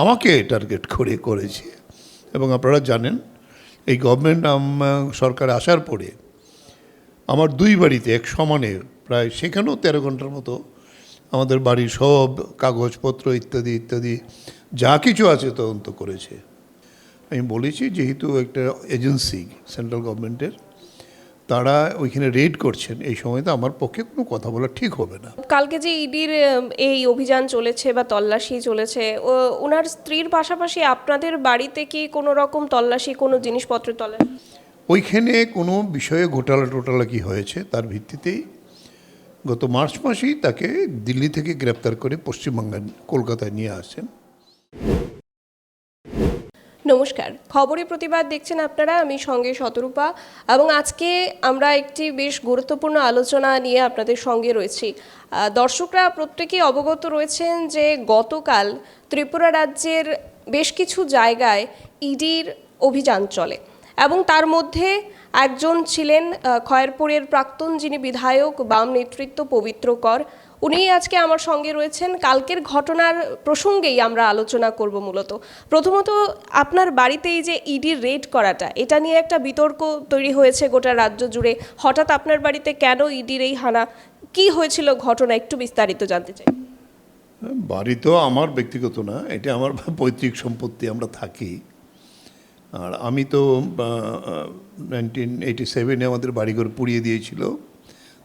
আমাকে টার্গেট করে, করেছে। এবং আপনারা জানেন, এই গভর্নমেন্ট সরকার আসার পরে আমার দুই বাড়িতে এক সমানে প্রায় সেখানেও তেরো ঘণ্টার মতো আমাদের বাড়ির সব কাগজপত্র ইত্যাদি ইত্যাদি, যা কিছু আছে তদন্ত করেছে। আমি বলেছি, যেহেতু একটা এজেন্সি সেন্ট্রাল গভর্নমেন্টের তারা ওইখানে রেড করছেন এই সময় তো আমার পক্ষে কোনো কথা বলা ঠিক হবে না। কালকে যে ইডির এই অভিযান চলেছে বা তল্লাশি চলেছে ওনার স্ত্রীর পাশাপাশি আপনাদের বাড়িতে কি কোনো রকম তল্লাশি কোনো জিনিসপত্র তল্লাশি ওইখানে কোনো বিষয়ে ঘোটালা টোটালা কি হয়েছে তার ভিত্তিতেই গত মার্চ মাসেই তাকে দিল্লি থেকে গ্রেপ্তার করে পশ্চিমবঙ্গে কলকাতায় নিয়ে আসেন। নমস্কার। খবরে প্রতিবাদ দেখছেন আপনারা, আমি সঙ্গে শতরূপা এবং আজকে আমরা একটি বেশ গুরুত্বপূর্ণ আলোচনা নিয়ে আপনাদের সঙ্গে রয়েছি। দর্শকরা প্রত্যেকেই অবগত রয়েছেন যে গতকাল ত্রিপুরা রাজ্যের বেশ কিছু জায়গায় ইডির অভিযান চলে এবং তার মধ্যে একজন ছিলেন খয়েরপুরের প্রাক্তন যিনি বিধায়ক, বাম নেতৃত্ব পবিত্র কর উনি আজকে আমার সঙ্গে রয়েছেন। কালকের ঘটনার প্রসঙ্গেই আমরা আলোচনা করব মূলত। প্রথমত, আপনার বাড়িতেই যে ইডির রেড করাটা, এটা নিয়ে একটা বিতর্ক তৈরি হয়েছে গোটা রাজ্য জুড়ে। হঠাৎ আপনার বাড়িতে কেন ইডির এই হানা? কি হয়েছিল ঘটনা? একটু বিস্তারিত জানতে চাই। বাড়ি তো আমার ব্যক্তিগত না, এটা আমার পৈতৃক সম্পত্তি, আমরা থাকি। আর আমি তো নাইনটিন এইটি সেভেনে আমাদের বাড়িঘর পুড়িয়ে দিয়েছিল।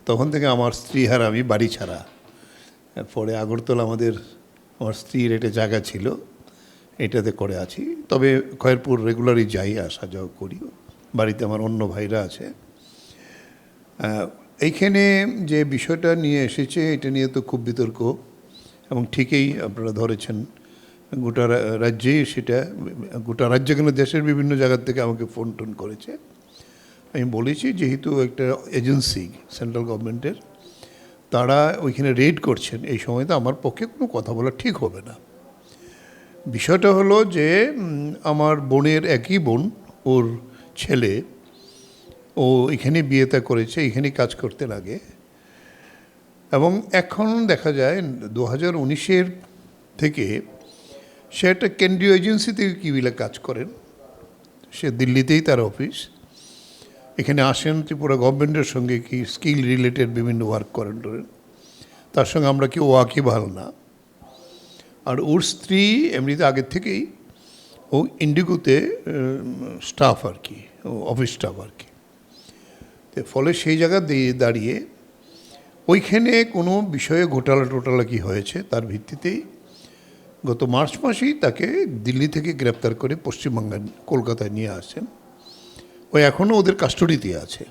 তখন থেকে আমার স্ত্রী আর আমি বাড়ি ছাড়া। পরে আগরতলা আমাদের আমার স্ত্রীর একটা জায়গা ছিল, এটাতে করে আছি। তবে খয়েরপুর রেগুলারই যাই, আসা যাওয়া করি বাড়িতে আমার অন্য ভাইরা আছে। এইখানে যে বিষয়টা নিয়ে এসেছে, এটা নিয়ে তো খুব বিতর্ক। এবং ঠিকই আপনারা ধরেছেন, গোটা রাজ্যেই সেটা, গোটা রাজ্য কেন দেশের বিভিন্ন জায়গার থেকে আমাকে ফোন টোন করেছে। আমি বলেছি, যেহেতু একটা এজেন্সি, সেন্ট্রাল গভর্নমেন্টের তারা ওইখানে রেড করছেন, এই সময় তো আমার পক্ষে কোনো কথা বলা ঠিক হবে না। বিষয়টা হলো যে আমার বোনের একই বোন, ওর ছেলে, ও এখানে বিয়েটা করেছে এখানে কাজ করতে লাগে। এবং এখন দেখা যায় দু হাজার উনিশের থেকে সে একটা কেন্দ্রীয় এজেন্সি থেকে কিবিলে কাজ করেন। সে দিল্লিতেই তার অফিস এখানে আসেন, ত্রিপুরা গভর্নমেন্টের সঙ্গে কি স্কিল রিলেটেড বিভিন্ন ওয়ার্ক করেন টরেন তার সঙ্গে আমরা কেউ ওয়াকি ভালো না। আর ওর স্ত্রী এমনিতে আগের থেকেই ও ইন্ডিগোতে স্টাফ আর কি অফিস স্টাফ আর কি। ফলে সেই জায়গা দিয়ে দাঁড়িয়ে ওইখানে কোনো বিষয়ে ঘোটালা টোটালা কি হয়েছে তার ভিত্তিতেই গত মার্চ মাসেই তাকে দিল্লি থেকে গ্রেপ্তার করে পশ্চিমবঙ্গে কলকাতায় নিয়ে আসেন। ও এখনও ওদের কাস্টডিতে আছে।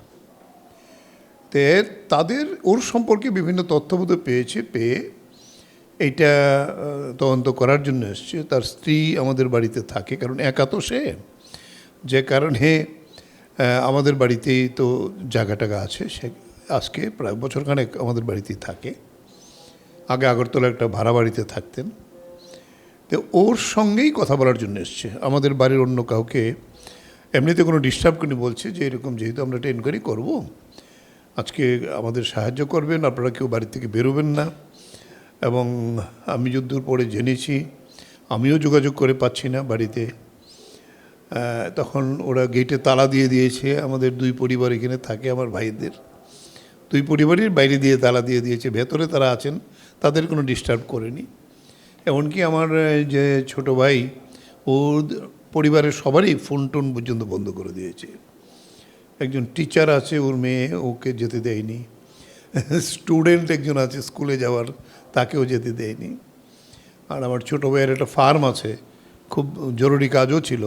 তে তাদের, ওর সম্পর্কে বিভিন্ন তথ্যবোধ পেয়েছে, পেয়ে এইটা তদন্ত করার জন্য এসছে। তার স্ত্রী আমাদের বাড়িতে থাকে, কারণ একা তো সে। যে কারণে আমাদের বাড়িতেই তো জায়গা টাগা আছে। সে আজকে প্রায় বছরখানেক আমাদের বাড়িতেই থাকে। আগে আগরতলা একটা ভাড়া বাড়িতে থাকতেন। তো ওর সঙ্গেই কথা বলার জন্য এসছে। আমাদের বাড়ির অন্য কাউকে এমনিতে কোনো ডিস্টার্ব করে বলছে যে, এরকম যেহেতু আমরা একটা এনকোয়ারি করব, আজকে আমাদের সাহায্য করবেন, আপনারা কেউ বাড়ি থেকে বেরোবেন না। এবং আমি যদ্দূর পরে জেনেছি, আমিও যোগাযোগ করে পাচ্ছি না বাড়িতে। তখন ওরা গেটে তালা দিয়ে দিয়েছে, আমাদের দুই পরিবার এখানে থাকে আমার ভাইদের। দুই পরিবারের বাইরে দিয়ে তালা দিয়ে দিয়েছে, ভেতরে তারা আছেন, তাদের কোনো ডিস্টার্ব করেনি। এমনকি আমার যে ছোট ভাই ওর পরিবারের সবারই ফোন টোন পর্যন্ত বন্ধ করে দিয়েছে। একজন টিচার আছে, ওর মেয়ে ওকে যেতে দেয়নি। স্টুডেন্ট একজন আছে স্কুলে যাওয়ার, তাকেও যেতে দেয়নি। আর আমার ছোটো ভাইয়ের একটা ফার্ম আছে, খুব জরুরি কাজও ছিল,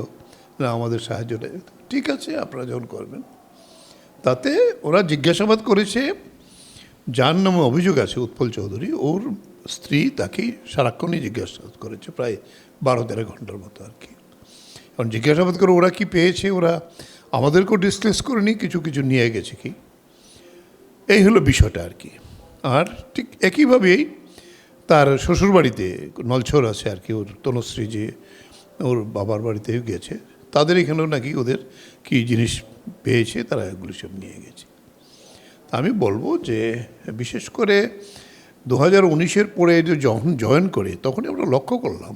না আমাদের সাহায্যটা ঠিক আছে, আপনারা যখন করবেন। তাতে ওরা জিজ্ঞাসাবাদ করেছে, যার নামে অভিযোগ আছে উৎপল চৌধুরী, ওর স্ত্রী তাকে সারাক্ষণই জিজ্ঞাসাবাদ করেছে, প্রায় বারো তেরো ঘণ্টার মতো আর কি। এখন জিজ্ঞাসাবাদ করে ওরা কি পেয়েছে? ওরা আমাদেরকেও ডিসক্লেস করেনি কিছু কিছু নিয়ে গেছে কি? এই হলো বিষয়টা আর কি। আর ঠিক একইভাবেই তার শ্বশুরবাড়িতে নলছর আছে আর কি, ওর তনুশ্রী যে ওর বাবার বাড়িতেও গেছে, তাদের এখানেও নাকি ওদের কি জিনিস পেয়েছে, তারা এগুলো সব নিয়ে গেছে। আমি বলব যে, বিশেষ করে দু হাজার উনিশের পরে যখন জয়েন করে, তখনই আমরা লক্ষ্য করলাম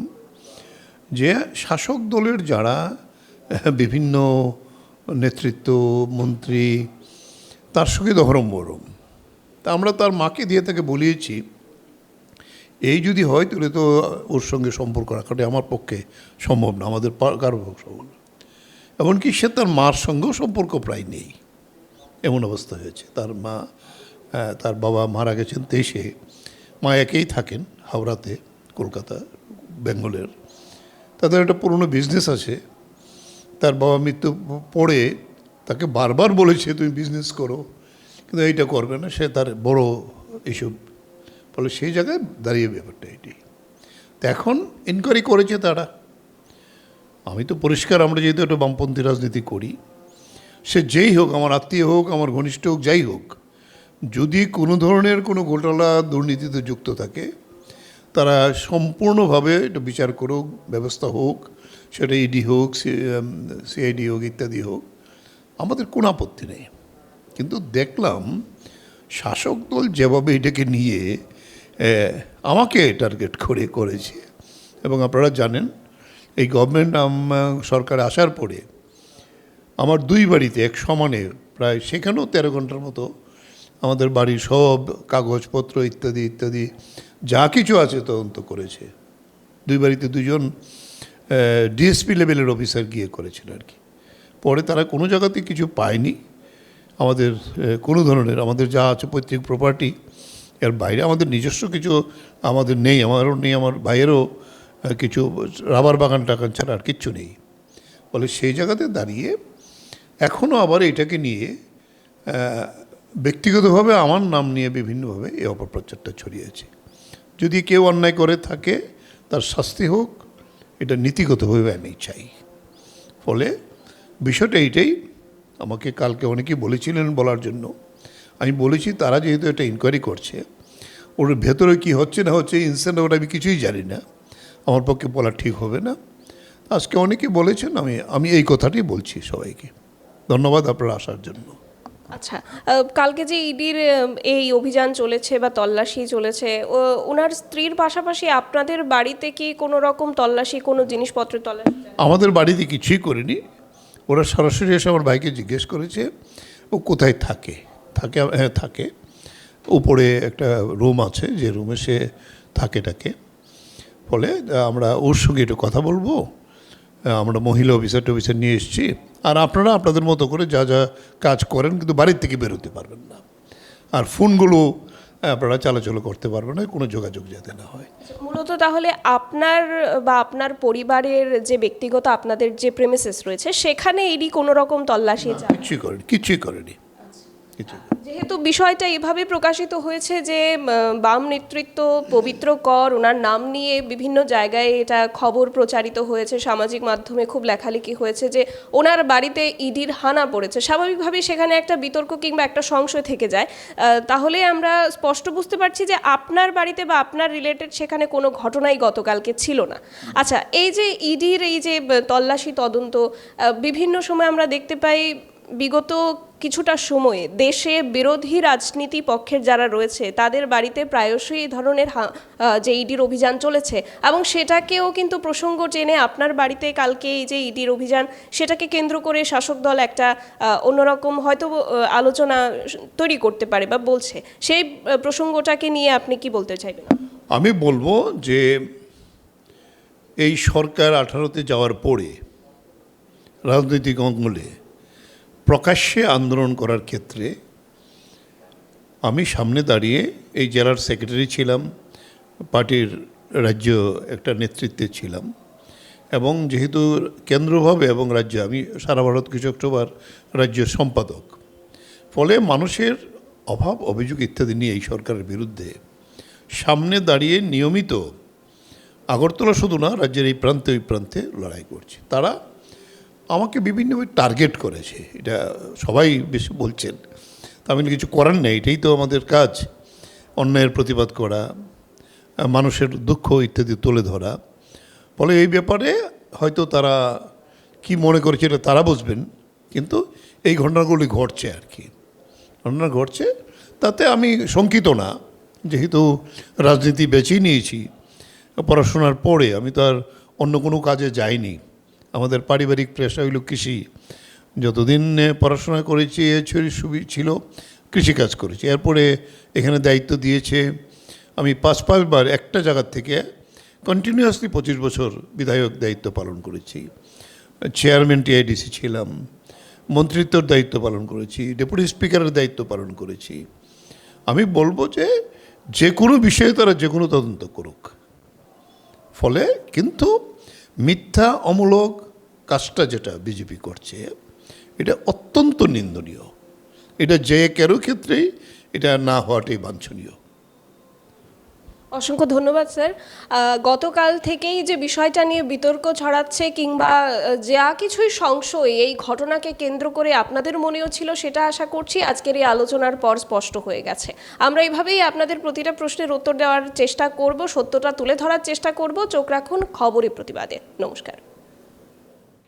যে শাসক দলের যারা বিভিন্ন নেতৃত্ব, মন্ত্রী, তার সঙ্গে দহরম বরম তা আমরা তার মাকে দিয়ে তাকে বলিয়েছি, এই যদি হয় তাহলে তো ওর সঙ্গে সম্পর্ক রাখাটা আমার পক্ষে সম্ভব না, আমাদের কারও সম্ভব না। এমনকি সে তার মার সঙ্গেও সম্পর্ক প্রায় নেই। এমন অবস্থা হয়েছে। তার মা তার বাবা মারা গেছেন তেইশে মা একেই থাকেন হাওড়াতে, কলকাতা, বেঙ্গলের তাদের একটা পুরনো বিজনেস আছে। তার বাবা মৃত্যু পড়ে তাকে বারবার বলেছে, তুমি বিজনেস করো। কিন্তু এইটা করবে না, সে তার বড় এইসব। ফলে সেই জায়গায় দাঁড়িয়ে ব্যাপারটা এটি। তো এখন ইনকোয়ারি করেছে তারা। আমি তো পরিষ্কার, আমরা যেহেতু একটা বামপন্থী রাজনীতি করি, সে যেই হোক, আমার আত্মীয় হোক, আমার ঘনিষ্ঠ হোক, যাই হোক, যদি কোনো ধরনের কোনো ঘোটালা, দুর্নীতিতে যুক্ত থাকে তারা সম্পূর্ণভাবে এটা বিচার করুক, ব্যবস্থা হোক, সেটা ইডি হোক সিআইডি হোক, ইত্যাদি হোক, আমাদের কোনো আপত্তি নেই। কিন্তু দেখলাম শাসক দল যেভাবে এটাকে নিয়ে আমাকে টার্গেট করে, করেছে। এবং আপনারা জানেন, এই গভর্নমেন্ট সরকার আসার পরে আমার দুই বাড়িতে এক সমানে প্রায় সেখানেও তেরো ঘণ্টার মতো আমাদের বাড়ির সব কাগজপত্র ইত্যাদি ইত্যাদি যা কিছু আছে তদন্ত করেছে। দুই বাড়িতে দুজন ডিএসপি লেভেলের অফিসার গিয়ে করেছিল আর কি। পরে তারা কোনো জায়গাতে কিছু পায়নি। আমাদের কোনো ধরনের, আমাদের যা আছে পৈতৃক প্রপার্টি এর বাইরে আমাদের নিজস্ব কিছু আমাদের নেই, আমারও নেই, আমার ভাইয়েরও কিছু রাবার বাগান টাগান ছাড়া আর কিচ্ছু নেই। ফলে সেই জায়গাতে দাঁড়িয়ে এখনও আবার এটাকে নিয়ে ব্যক্তিগতভাবে আমার নাম নিয়ে বিভিন্নভাবে এই অপপ্রচারটা ছড়িয়েছে যদি কেউ অন্যায় করে থাকে, তার শাস্তি হোক, এটা নীতিগতভাবে আমি চাই। ফলে বিষয়টা এইটাই, আমাকে কালকে অনেকেই বলেছিলেন বলার জন্য। আমি বলেছি, তারা যেহেতু এটা ইনকোয়ারি করছে, ওর ভেতরে কি হচ্ছে না হচ্ছে ইনসেন্ট ওটা আমি কিছুই জানি না। আমার পক্ষে বলা ঠিক হবে না। আজকে অনেকে বলেছেন, আমি আমি এই কথাটি বলছি সবাইকে। ধন্যবাদ আপনারা আসার জন্য। আচ্ছা কালকে যে ইডির এই অভিযান চলেছে বা তল্লাশি চলেছে ওনার স্ত্রীর পাশাপাশি আপনাদের বাড়িতে কি কোনো রকম তল্লাশি, কোনো জিনিসপত্র তল্লাশি? আমাদের বাড়িতে কিছুই করিনি। ওরা সরাসরি এসে আমার ভাইকে জিজ্ঞেস করেছে, ও কোথায় থাকে? থাকে হ্যাঁ থাকে। উপরে একটা রুম আছে, যে রুমে সে থাকে টাকে ফলে আমরা ওর সঙ্গে একটু কথা বলব। আমরা মহিলা অফিসার টফিসার নিয়ে এসেছি। আর আপনারা আপনাদের মতো করে যা যা কাজ করেন কিন্তু বাড়ির থেকে বেরোতে পারবেন না। আর ফোনগুলো আপনারা চলাচল করতে পারবেন না কোনো যোগাযোগ যাতে না হয়। মূলত তাহলে আপনার বা আপনার পরিবারের যে ব্যক্তিগত আপনাদের যে প্রেমিসেস রয়েছে সেখানে এরই কোনো রকম তল্লাশি কিছুই করেনি কিছুই করেনি। করেনি। যেহেতু বিষয়টা এভাবে প্রকাশিত হয়েছে যে বাম নেতৃত্ব পবিত্র কর ওনার নাম নিয়ে বিভিন্ন জায়গায় এটা খবর প্রচারিত হয়েছে, সামাজিক মাধ্যমে খুব লেখালেখি হয়েছে যে, ওনার বাড়িতে ইডির হানা পড়েছে। স্বাভাবিকভাবেই সেখানে একটা বিতর্ক কিংবা একটা সংশয় থেকে যায়। তাহলে আমরা স্পষ্ট বুঝতে পারছি যে, আপনার বাড়িতে বা আপনার রিলেটেড সেখানে কোনো ঘটনাই গতকালকে ছিল না। আচ্ছা এই যে ইডির এই যে তল্লাশি তদন্ত বিভিন্ন সময় আমরা দেখতে পাই, বিগত কিছুটা সময়ে দেশে বিরোধী রাজনীতি পক্ষের যারা রয়েছে, তাদের বাড়িতে প্রায়শই এই ধরনের যে ইডির অভিযান চলেছে। এবং সেটাকেও কিন্তু প্রসঙ্গ টেনে আপনার বাড়িতে কালকে এই যে ইডির অভিযান, সেটাকে কেন্দ্র করে শাসক দল একটা অন্যরকম হয়তো আলোচনা তৈরি করতে পারে বা বলছে। সেই প্রসঙ্গটাকে নিয়ে আপনি কি বলতে চাইবেন? আমি বলব যে, এই সরকার আঠারোতে যাওয়ার পরে, রাজনৈতিক অঙ্গলে প্রকাশ্যে আন্দোলন করার ক্ষেত্রে আমি সামনে দাঁড়িয়ে এই জেলার সেক্রেটারি ছিলাম, পার্টির রাজ্য একটা নেতৃত্বে ছিলাম এবং যেহেতু কেন্দ্রভাবে এবং রাজ্য, আমি সারা ভারত কৃষক সভার রাজ্যের সম্পাদক, ফলে মানুষের অভাব, অভিযোগ ইত্যাদি নিয়ে এই সরকারের বিরুদ্ধে সামনে দাঁড়িয়ে নিয়মিত আগরতলা শুধু না, রাজ্যের এই প্রান্তে, ওই প্রান্তে লড়াই করছে। তারা আমাকে বিভিন্নভাবে টার্গেট করেছে। এটা সবাই বেশি বলছেন। তা আমি কিছু করার নেই, এটাই তো আমাদের কাজ। অন্যায়ের প্রতিবাদ করা, মানুষের দুঃখ ইত্যাদি তুলে ধরা। ফলে এই ব্যাপারে হয়তো তারা কি মনে করেছে এটা তারা বুঝবেন, কিন্তু এই ঘটনাগুলি ঘটছে আর কি। ঘটনা ঘটছে, তাতে আমি শঙ্কিত না। যেহেতু রাজনীতি বেছেই নিয়েছি, পড়াশোনার পরে আমি তো আর অন্য কোনো কাজে যাইনি। আমাদের পারিবারিক পেশা হইল কৃষি। যতদিন পড়াশোনা করেছি, এ সুবি ছিল, কৃষিকাজ করেছি। এরপরে এখানে দায়িত্ব দিয়েছে, আমি পাঁচ পাঁচবার একটা জায়গার থেকে কন্টিনিউয়াসলি পঁচিশ বছর বিধায়ক দায়িত্ব পালন করেছি। চেয়ারম্যান টিআইডিসি ছিলাম, মন্ত্রিত্বর দায়িত্ব পালন করেছি ডেপুটি স্পিকারের দায়িত্ব পালন করেছি। আমি বলব যে যে কোনো বিষয়ে তারা যে কোনো তদন্ত করুক। ফলে কিন্তু মিথ্যা, অমূলক কাজটা যেটা বিজেপি করছে, এটা অত্যন্ত নিন্দনীয়। এটা যে কারও ক্ষেত্রেই এটা না হওয়াটাই বাঞ্ছনীয়। অসংখ্য ধন্যবাদ, স্যার। গতকাল থেকেই যে বিষয়টা নিয়ে বিতর্ক ছড়াচ্ছে কিংবা যা কিছুই সংশয়, এই ঘটনাকে কেন্দ্র করে আপনাদের মনেও ছিল, সেটা আশা করছি আজকের এই আলোচনার পর স্পষ্ট হয়ে গেছে। আমরা এইভাবেই আপনাদের প্রতিটা প্রশ্নের উত্তর দেওয়ার চেষ্টা করব, সত্যটা তুলে ধরার চেষ্টা করব। চোখ রাখুন খবরে প্রতিবাদে। নমস্কার।